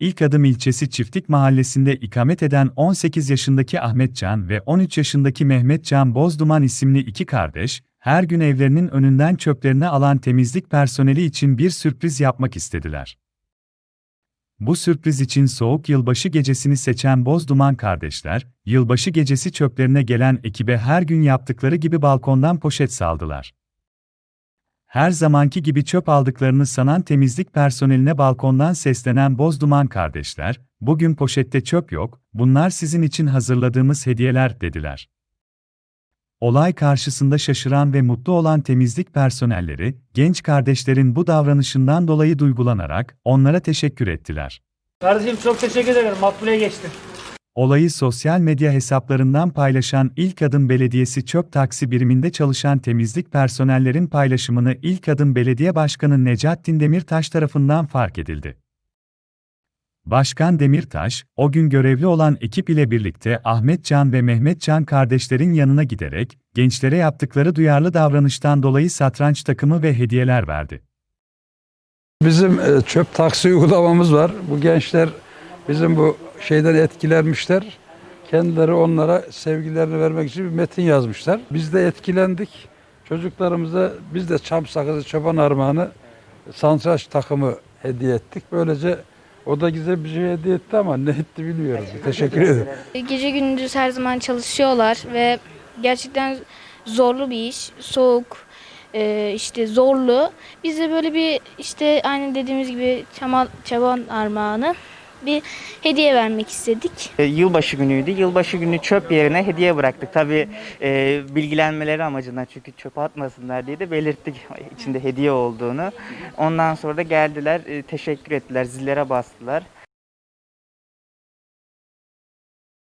İlk Adım ilçesi Çiftlik Mahallesi'nde ikamet eden 18 yaşındaki Ahmet Can ve 13 yaşındaki Mehmet Can Bozduman isimli iki kardeş, her gün evlerinin önünden çöplerini alan temizlik personeli için bir sürpriz yapmak istediler. Bu sürpriz için soğuk yılbaşı gecesini seçen Bozduman kardeşler, yılbaşı gecesi çöplerine gelen ekibe her gün yaptıkları gibi balkondan poşet saldılar. Her zamanki gibi çöp aldıklarını sanan temizlik personeline balkondan seslenen Bozduman kardeşler, bugün poşette çöp yok, bunlar sizin için hazırladığımız hediyeler dediler. Olay karşısında şaşıran ve mutlu olan temizlik personelleri, genç kardeşlerin bu davranışından dolayı duygulanarak onlara teşekkür ettiler. Kardeşim çok teşekkür ederim. Makbule geçtin. Olayı sosyal medya hesaplarından paylaşan İlk Adım Belediyesi çöp taksi biriminde çalışan temizlik personellerin paylaşımını İlk Adım Belediye Başkanı Necattin Demirtaş tarafından fark edildi. Başkan Demirtaş, o gün görevli olan ekip ile birlikte Ahmet Can ve Mehmet Can kardeşlerin yanına giderek, gençlere yaptıkları duyarlı davranıştan dolayı satranç takımı ve hediyeler verdi. Bizim e, çöp taksi uygulamamız var. Bu gençler bizim bu şeyden etkilenmişler. Kendileri onlara sevgilerini vermek için bir metin yazmışlar. Biz de etkilendik. Çocuklarımıza biz de çam sakızı çoban armağanı santraç takımı hediye ettik. Böylece o da güzel bir şey hediye etti ama ne etti bilmiyorum. Teşekkür ederim. Gece gündüz her zaman çalışıyorlar ve gerçekten zorlu bir iş. Soğuk, e, işte zorlu. Biz de böyle bir işte aynı dediğimiz gibi çaman, çaban armağanı bir hediye vermek istedik. E, Yılbaşı günüydü. Yılbaşı günü çöp yerine hediye bıraktık. Tabii e, bilgilenmeleri amacından çünkü çöpe atmasınlar diye de belirttik içinde hediye olduğunu. Ondan sonra da geldiler, e, teşekkür ettiler, zillere bastılar.